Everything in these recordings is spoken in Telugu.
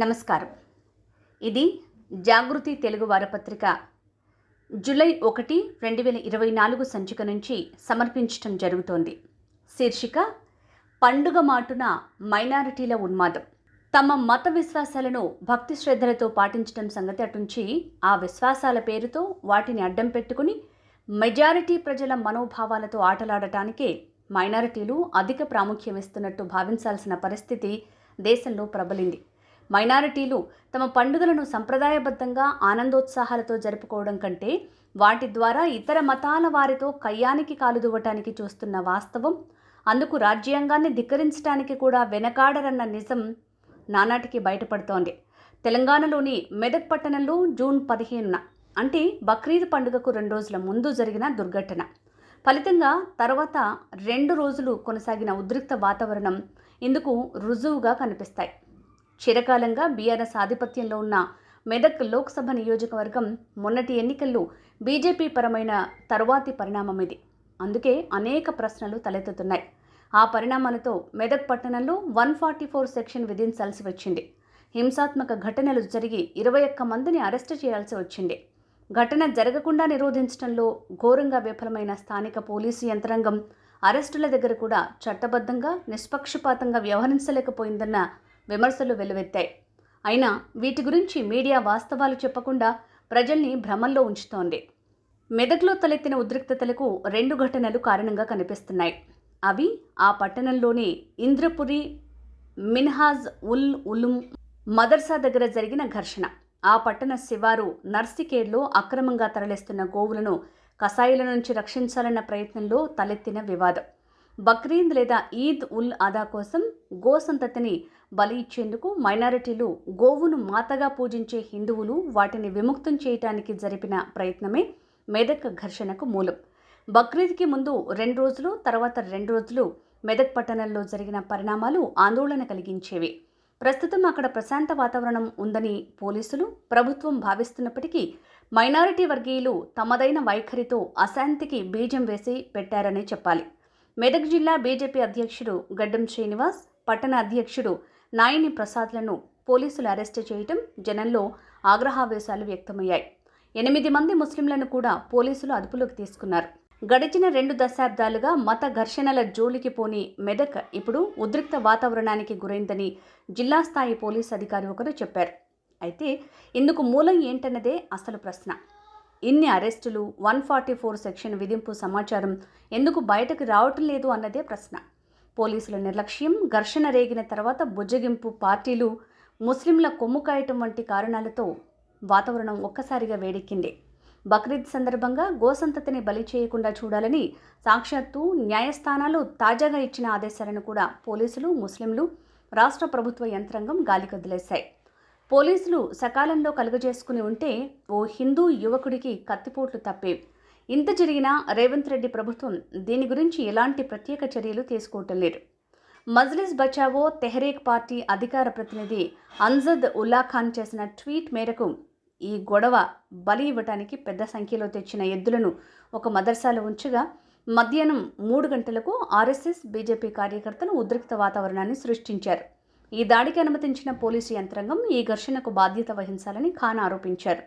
నమస్కారం. ఇది జాగృతి తెలుగు వారపత్రిక జూలై ఒకటి రెండు వేల ఇరవై నాలుగు సంచిక నుంచి సమర్పించటం జరుగుతోంది. శీర్షిక పండుగ మాటున మైనారిటీల ఉన్మాదం. తమ మత విశ్వాసాలను భక్తి శ్రద్ధలతో పాటించడం సంగతి అటుంచి ఆ విశ్వాసాల పేరుతో వాటిని అడ్డం పెట్టుకుని మెజారిటీ ప్రజల మనోభావాలతో ఆటలాడటానికే మైనారిటీలు అధిక ప్రాముఖ్యం ఇస్తున్నట్టు భావించాల్సిన పరిస్థితి దేశంలో ప్రబలింది. మైనారిటీలు తమ పండుగలను సంప్రదాయబద్ధంగా ఆనందోత్సాహాలతో జరుపుకోవడం కంటే వాటి ద్వారా ఇతర మతాల వారితో కయ్యానికి కాలుదువ్వటానికి చూస్తున్న వాస్తవం. అందుకు రాజ్యాంగాన్ని ధిక్కరించడానికి కూడా వెనకాడరన్న నిజం నానాటికి బయటపడుతోంది. తెలంగాణలోని మెదక్ పట్టణంలో జూన్ పదిహేనున అంటే బక్రీద్ పండుగకు రెండు రోజుల ముందు జరిగిన దుర్ఘటన. ఫలితంగా తర్వాత రెండు రోజులు కొనసాగిన ఉద్రిక్త వాతావరణం ఇందుకు రుజువుగా కనిపిస్తాయి. చిరకాలంగా బీఆర్ఎస్ ఆధిపత్యంలో ఉన్న మెదక్ లోక్సభ నియోజకవర్గం మొన్నటి ఎన్నికల్లో బీజేపీ పరమైన తరువాతి పరిణామం ఇది. అందుకే అనేక ప్రశ్నలు తలెత్తుతున్నాయి. ఆ పరిణామాలతో మెదక్ పట్టణంలో వన్ ఫార్టీ ఫోర్ సెక్షన్ విధించాల్సి వచ్చింది. హింసాత్మక ఘటనలు జరిగి ఇరవై ఒక్క మందిని అరెస్టు చేయాల్సి వచ్చింది. ఘటన జరగకుండా నిరోధించడంలో ఘోరంగా విఫలమైన స్థానిక పోలీసు యంత్రాంగం అరెస్టుల దగ్గర కూడా చట్టబద్ధంగా నిష్పక్షపాతంగా వ్యవహరించలేకపోయిందన్న విమర్శలు వెల్లువెత్తాయి అయినా వీటి గురించి మీడియా వాస్తవాలు చెప్పకుండా ప్రజల్ని భ్రమంలో ఉంచుతోంది. మెదక్లో తలెత్తిన ఉద్రిక్తతలకు రెండు ఘటనలు కారణంగా కనిపిస్తున్నాయి. అవి ఆ పట్టణంలోని ఇంద్రపురి మిన్హాజ్ ఉల్ ఉలుం మదర్సా దగ్గర జరిగిన ఘర్షణ. ఆ పట్టణ శివారు నర్సికేడ్లో అక్రమంగా తరలిస్తున్న గోవులను కసాయిల నుంచి రక్షించాలన్న ప్రయత్నంలో తలెత్తిన వివాదం. బక్రీద్ లేదా ఈద్ ఉల్ అదా కోసం గో సంతతిని బలి ఇచ్చేందుకు మైనారిటీలు గోవును మాతగా పూజించే హిందువులు వాటిని విముక్తం చేయటానికి జరిపిన ప్రయత్నమే మెదక్ ఘర్షణకు మూలం. బక్రీద్కి ముందు రెండు రోజులు తర్వాత రెండు రోజులు మెదక్ పట్టణంలో జరిగిన పరిణామాలు ఆందోళన కలిగించేవి. ప్రస్తుతం అక్కడ ప్రశాంత వాతావరణం ఉందని పోలీసులు ప్రభుత్వం భావిస్తున్నప్పటికీ మైనారిటీ వర్గీయులు తమదైన వైఖరితో అశాంతికి బీజం వేసి పెట్టారనే చెప్పాలి. మెదక్ జిల్లా బీజేపీ అధ్యక్షుడు గడ్డం శ్రీనివాస్ పట్టణ అధ్యక్షుడు నాయని ప్రసాద్లను పోలీసులు అరెస్టు చేయటం జనంలో ఆగ్రహావేశాలు వ్యక్తమయ్యాయి. ఎనిమిది మంది ముస్లింలను కూడా పోలీసులు అదుపులోకి తీసుకున్నారు. గడిచిన రెండు దశాబ్దాలుగా మత ఘర్షణల జోలికి పోని మెదక్ ఇప్పుడు ఉద్రిక్త వాతావరణానికి గురైందని జిల్లా స్థాయి పోలీస్ అధికారి ఒకరు చెప్పారు. అయితే ఇందుకు మూలం ఏంటన్నదే అసలు ప్రశ్న. ఇన్ని అరెస్టులు వన్ ఫార్టీ ఫోర్ సెక్షన్ విధింపు సమాచారం ఎందుకు బయటకు రావటం లేదు అన్నదే ప్రశ్న. పోలీసుల నిర్లక్ష్యం ఘర్షణ రేగిన తర్వాత బుజ్జగింపు పార్టీలు ముస్లింల కొమ్ము కాయటం వంటి కారణాలతో వాతావరణం ఒక్కసారిగా వేడెక్కింది. బక్రీద్ సందర్భంగా గోసంతతిని బలి చేయకుండా చూడాలని సాక్షాత్తు న్యాయస్థానాలు తాజాగా ఇచ్చిన ఆదేశాలను కూడా పోలీసులు ముస్లింలు రాష్ట్ర ప్రభుత్వ యంత్రాంగం గాలికొదిలేశాయి పోలీసులు సకాలంలో కలుగజేసుకుని ఉంటే ఓ హిందూ యువకుడికి కత్తిపోట్లు తప్పేవి ఇంత జరిగినా రేవంత్ రెడ్డి ప్రభుత్వం దీని గురించి ఎలాంటి ప్రత్యేక చర్యలు తీసుకోవటం లేదు. మజ్లిస్ బచావో తెహరీక్ పార్టీ అధికార ప్రతినిధి అన్జద్ ఉల్లా ఖాన్ చేసిన ట్వీట్ మేరకు ఈ గొడవ బలి ఇవ్వటానికి పెద్ద సంఖ్యలో తెచ్చిన ఎద్దులను ఒక మదర్సాలో ఉంచగా మధ్యాహ్నం మూడు గంటలకు ఆర్ఎస్ఎస్ బీజేపీ కార్యకర్తలు ఉద్రిక్త వాతావరణాన్ని సృష్టించారు. ఈ దాడికి అనుమతించిన పోలీసు యంత్రాంగం ఈ ఘర్షణకు బాధ్యత వహించాలని ఖాన్ ఆరోపించారు.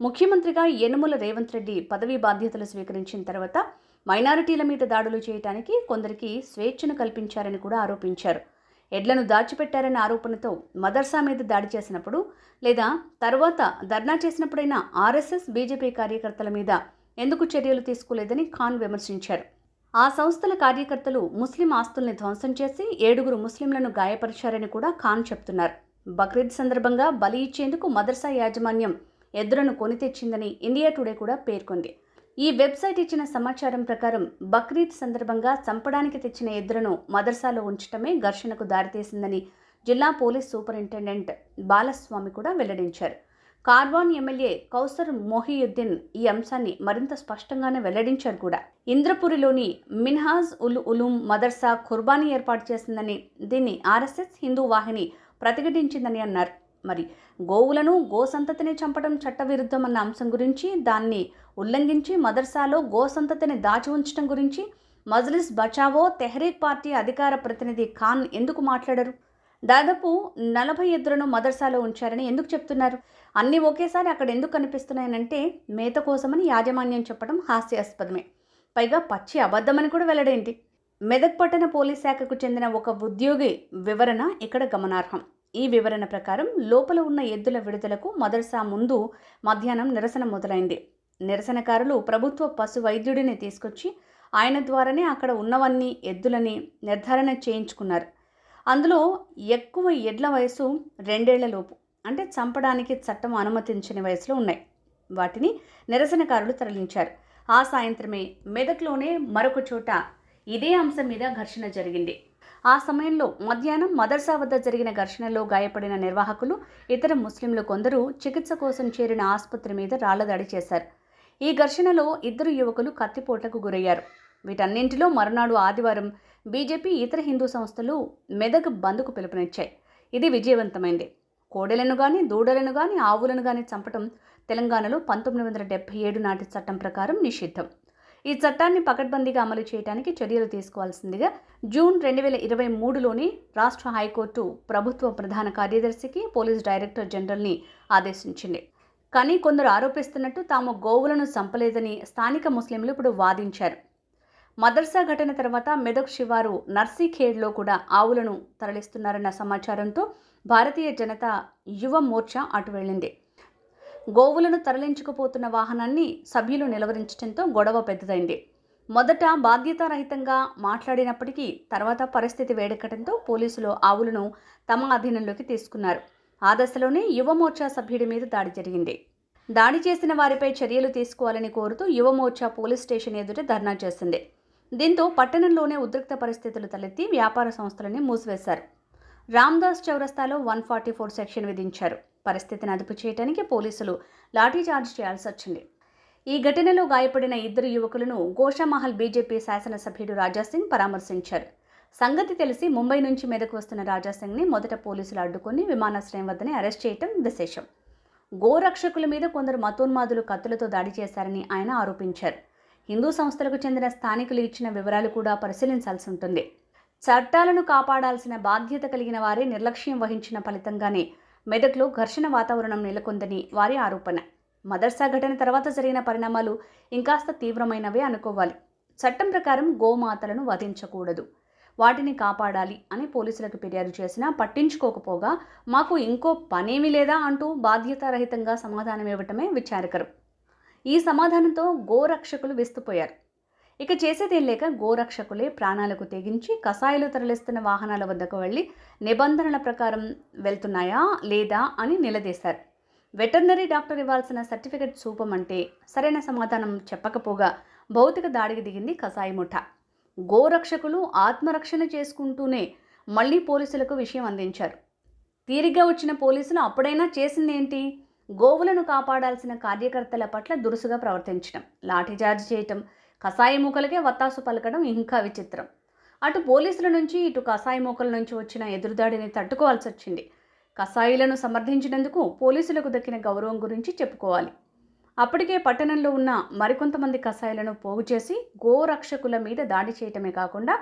ముఖ్యమంత్రిగా యనుమల రేవంత్ రెడ్డి పదవీ బాధ్యతలు స్వీకరించిన తర్వాత మైనారిటీల మీద దాడులు చేయడానికి కొందరికి స్వేచ్ఛను కల్పించారని కూడా ఆరోపించారు. ఎడ్లను దాచిపెట్టారన్న ఆరోపణతో మదర్సా మీద దాడి చేసినప్పుడు లేదా తర్వాత ధర్నా చేసినప్పుడైనా ఆర్ఎస్ఎస్ బీజేపీ కార్యకర్తల మీద ఎందుకు చర్యలు తీసుకోలేదని ఖాన్ విమర్శించారు. ఆ సంస్థల కార్యకర్తలు ముస్లిం ఆస్తుల్ని ధ్వంసం చేసి ఏడుగురు ముస్లింలను గాయపరిచారని కూడా ఖాన్ చెప్తున్నారు. బక్రీద్ సందర్భంగా బలి ఇచ్చేందుకు మదర్సా యాజమాన్యం ఎద్దులను కొని తెచ్చిందని ఇండియా టుడే కూడా పేర్కొంది. ఈ వెబ్సైట్ ఇచ్చిన సమాచారం ప్రకారం బక్రీద్ సందర్భంగా చంపడానికి తెచ్చిన ఎద్దులను మదర్సాలో ఉంచటమే ఘర్షణకు దారితీసిందని జిల్లా పోలీస్ సూపరింటెండెంట్ బాలస్వామి కూడా వెల్లడించారు. కార్వాన్ ఎమ్మెల్యే కౌసర్ మొహియుద్దీన్ ఈ అంశాన్ని మరింత స్పష్టంగానే వెల్లడించారు కూడా. ఇంద్రపురిలోని మిన్హాజ్ ఉల్ ఉలూం మదర్సా ఖుర్బానీ ఏర్పాటు చేసిందని దీన్ని ఆర్ఎస్ఎస్ హిందూ వాహిని ప్రతిఘటించిందని అన్నారు. మరి గోవులను గోసంతతిని చంపడం చట్టవిరుద్ధమన్న అంశం గురించి దాన్ని ఉల్లంఘించి మదర్సాలో గోసంతతిని దాచి ఉంచడం గురించి మజ్లిస్ బచావో తెహ్రీక్ పార్టీ అధికార ప్రతినిధి ఖాన్ ఎందుకు మాట్లాడరు? దాదాపు నలభై ఎద్దులను మదర్సాలో ఉంచారని ఎందుకు చెప్తున్నారు? అన్నీ ఒకేసారి అక్కడ ఎందుకు కనిపిస్తున్నాయనంటే మేత కోసమని యాజమాన్యం చెప్పడం హాస్యాస్పదమే. పైగా పచ్చి అబద్ధమని కూడా వెల్లడేంటి? మెదక్ పట్టణ పోలీస్ శాఖకు చెందిన ఒక ఉద్యోగి వివరణ ఇక్కడ గమనార్హం. ఈ వివరణ ప్రకారం లోపల ఉన్న ఎద్దుల విడుదలకు మదర్సా ముందు మధ్యాహ్నం నిరసన మొదలైంది. నిరసనకారులు ప్రభుత్వ పశు వైద్యుడిని తీసుకొచ్చి ఆయన ద్వారానే అక్కడ ఉన్నవన్నీ ఎద్దులని నిర్ధారణ చేయించుకున్నారు. అందులో ఎక్కువ ఎడ్ల వయసు రెండేళ్ళలోపు అంటే చంపడానికి చట్టం అనుమతించని వయసులో ఉన్నాయి. వాటిని నిరసనకారులు తరలించారు. ఆ సాయంత్రమే మెదక్లోనే మరొక చోట ఇదే అంశం మీద ఘర్షణ జరిగింది. ఆ సమయంలో మధ్యాహ్నం మదర్సా వద్ద జరిగిన ఘర్షణలో గాయపడిన నిర్వాహకులు ఇతర ముస్లింలు కొందరు చికిత్స కోసం చేరిన ఆసుపత్రి మీద రాళ్ళదాడి చేశారు. ఈ ఘర్షణలో ఇద్దరు యువకులు కత్తిపోట్లకు గురయ్యారు. వీటన్నింటిలో మరునాడు ఆదివారం బీజేపీ ఇతర హిందూ సంస్థలు మెదక్ బంద్కు పిలుపునిచ్చాయి. ఇది విజయవంతమైంది. కోడెలను కానీ దూడలను కానీ ఆవులను కానీ చంపటం తెలంగాణలో పంతొమ్మిది వందల డెబ్బై ఏడు నాటి చట్టం ప్రకారం నిషిద్ధం. ఈ చట్టాన్ని పకడ్బందీగా అమలు చేయడానికి చర్యలు తీసుకోవాల్సిందిగా జూన్ రెండు వేల ఇరవై మూడులోని రాష్ట్ర హైకోర్టు ప్రభుత్వ ప్రధాన కార్యదర్శికి పోలీస్ డైరెక్టర్ జనరల్ని ఆదేశించింది. కానీ కొందరు ఆరోపిస్తున్నట్టు తాము గోవులను చంపలేదని స్థానిక ముస్లింలు ఇప్పుడు వాదించారు. మదర్సా ఘటన తర్వాత మెదక్ శివారు నర్సీఖేడ్లో కూడా ఆవులను తరలిస్తున్నారన్న సమాచారంతో భారతీయ జనతా యువ మోర్చా అటు వెళ్ళింది. గోవులను తరలించుకుపోతున్న వాహనాన్ని సభ్యులు నిలవరించడంతో గొడవ పెద్దదైంది. మొదట బాధ్యతారహితంగా మాట్లాడినప్పటికీ తర్వాత పరిస్థితి వేడెక్కడంతో పోలీసులు ఆవులను తమ అధీనంలోకి తీసుకున్నారు. ఆ దశలోనే యువమోర్చా సభ్యుడి మీద దాడి జరిగింది. దాడి చేసిన వారిపై చర్యలు తీసుకోవాలని కోరుతూ యువమోర్చా పోలీస్ స్టేషన్ ఎదుట ధర్నా చేసింది. దీంతో పట్టణంలోనే ఉద్రిక్త పరిస్థితులు తలెత్తి వ్యాపార సంస్థలని మూసివేశారు. రామ్దాస్ చౌరస్తాలో వన్ ఫార్టీ ఫోర్ సెక్షన్ విధించారు. పరిస్థితిని అదుపు చేయడానికి పోలీసులు లాఠీచార్జ్ చేయాల్సి వచ్చింది. ఈ ఘటనలో గాయపడిన ఇద్దరు యువకులను గోషామహల్ బీజేపీ శాసనసభ్యుడు రాజాసింగ్ పరామర్శించారు. సంగతి తెలిసి ముంబై నుంచి మెదకు వస్తున్న రాజాసింగ్ని మొదట పోలీసులు అడ్డుకుని విమానాశ్రయం వద్దనే అరెస్ట్ చేయటం విశేషం. గోరక్షకుల మీద కొందరు మతోన్మాదులు కత్తులతో దాడి చేశారని ఆయన ఆరోపించారు. హిందూ సంస్థలకు చెందిన స్థానికులు ఇచ్చిన వివరాలు కూడా పరిశీలించాల్సి ఉంటుంది. చట్టాలను కాపాడాల్సిన బాధ్యత కలిగిన వారే నిర్లక్ష్యం వహించిన ఫలితంగానే మెదక్లో ఘర్షణ వాతావరణం నెలకొందని వారి ఆరోపణ. మదర్సా ఘటన తర్వాత జరిగిన పరిణామాలు ఇంకాస్త తీవ్రమైనవే అనుకోవాలి. చట్టం ప్రకారం గోమాతలను వధించకూడదు. వాటిని కాపాడాలి అని పోలీసులకు ఫిర్యాదు చేసినా పట్టించుకోకపోగా మాకు ఇంకో పనేమీ లేదా అంటూ బాధ్యతారహితంగా సమాధానం ఇవ్వటమే విచారకరం. ఈ సమాధానంతో గోరక్షకులు విస్తుపోయారు. ఇక చేసేదేం లేక గోరక్షకులే ప్రాణాలకు తెగించి కషాయాలు తరలిస్తున్న వాహనాల వద్దకు వెళ్ళి నిబంధనల ప్రకారం వెళ్తున్నాయా లేదా అని నిలదీశారు. వెటర్నరీ డాక్టర్ ఇవ్వాల్సిన సర్టిఫికెట్ చూపమంటే సరైన సమాధానం చెప్పకపోగా భౌతిక దాడికి దిగింది కసాయి ముఠ గోరక్షకులు ఆత్మరక్షణ చేసుకుంటూనే మళ్ళీ పోలీసులకు విషయం అందించారు. తీరిగ్గా వచ్చిన పోలీసులు అప్పుడైనా చేసిందేంటి? గోవులను కాపాడాల్సిన కార్యకర్తల పట్ల దురుసుగా ప్రవర్తించడం లాఠీచార్జ్ చేయటం కషాయ మూకలకే వత్తాసు పలకడం ఇంకా విచిత్రం. అటు పోలీసుల నుంచి ఇటు కషాయ మూకల నుంచి వచ్చిన ఎదురుదాడిని తట్టుకోవాల్సి వచ్చింది. కషాయిలను సమర్థించినందుకు పోలీసులకు దక్కిన గౌరవం గురించి చెప్పుకోవాలి. అప్పటికే పట్టణంలో ఉన్న మరికొంతమంది కషాయాలను పోగు చేసి గోరక్షకుల మీద దాడి చేయటమే కాకుండా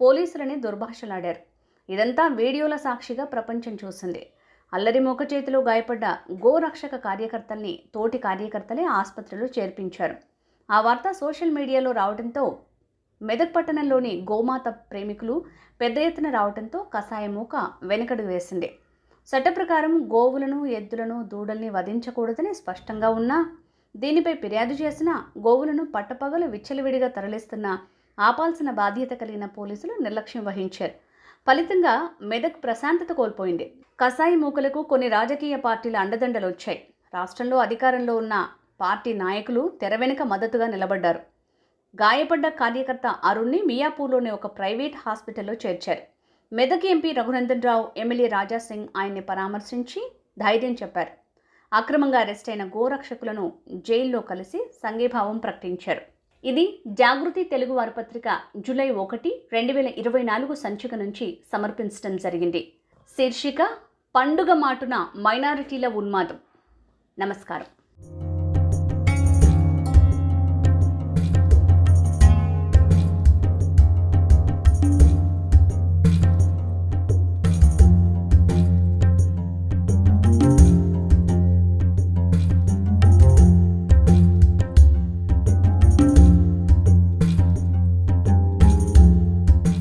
పోలీసులని దుర్భాషలాడారు. ఇదంతా వీడియోల సాక్షిగా ప్రపంచం చూసింది. అల్లరి మొక్క చేతిలో గాయపడ్డ గోరక్షక కార్యకర్తల్ని తోటి కార్యకర్తలే ఆసుపత్రిలో చేర్పించారు. ఆ వార్త సోషల్ మీడియాలో రావడంతో మెదక్ పట్టణంలోని గోమాత ప్రేమికులు పెద్ద ఎత్తున రావడంతో కషాయ మూక వెనకడు వేసింది. చట్ట ప్రకారం గోవులను ఎద్దులను దూడల్ని వధించకూడదని స్పష్టంగా ఉన్నా దీనిపై ఫిర్యాదు చేసిన గోవులను పట్టపగలు విచ్చలవిడిగా తరలిస్తున్న ఆపాల్సిన బాధ్యత కలిగిన పోలీసులు నిర్లక్ష్యం వహించారు. ఫలితంగా మెదక్ ప్రశాంతత కోల్పోయింది. కసాయి మూకలకు కొన్ని రాజకీయ పార్టీల అండదండలు వచ్చాయి రాష్ట్రంలో అధికారంలో ఉన్న పార్టీ నాయకులు తెర వెనుక మద్దతుగా నిలబడ్డారు. గాయపడ్డ కార్యకర్త అరుణ్ని మియాపూర్లోని ఒక ప్రైవేట్ హాస్పిటల్లో చేర్చారు. మెదక్ ఎంపీ రఘునందన్ రావు ఎమ్మెల్యే రాజాసింగ్ ఆయన్ని పరామర్శించి ధైర్యం చెప్పారు. అక్రమంగా అరెస్ట్ అయిన గోరక్షకులను జైల్లో కలిసి సంఘీభావం ప్రకటించారు. ఇది జాగృతి తెలుగు వారపత్రిక జూలై ఒకటి రెండు వేల ఇరవై నాలుగు సంచిక నుంచి సమర్పించడం జరిగింది. శీర్షిక పండుగ మాటున మైనారిటీల ఉన్మాదం. నమస్కారం.